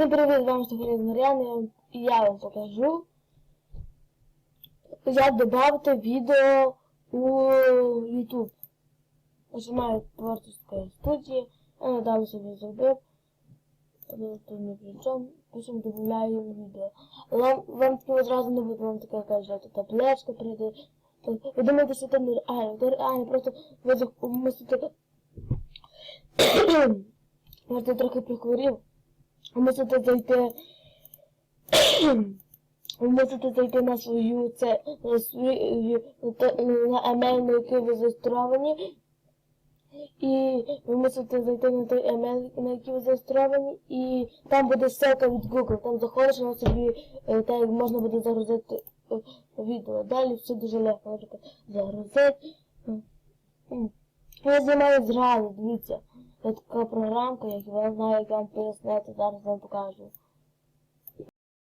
Всім привіт, вам Стефан Мар'ян, і я вам покажу, як додати відео у YouTube. Нажимаю творческая студія, я недавно собі зробив, потім додаю відео. Вам, вам таки одразу не буде, вам така каже, табличка прийде. Ви думаєте, що це нереально, це реально, просто ви мусите... Можете трохи прихворів. Ви мусите зайти. Ви мусите зайти на свою це на свою на емейл, на який ви зареєстровані. І ви мусите зайти на той емейл, на який ви зареєстровані, і там буде ссылка від Google. Там заходиш на собі, е, так як можна буде загрузити е, відео. Далі все дуже легко, наприклад, загрузити. Я знімаю зразу, дивіться. Є така програмка, як я знаю, як вам пояснити, зараз вам покажу.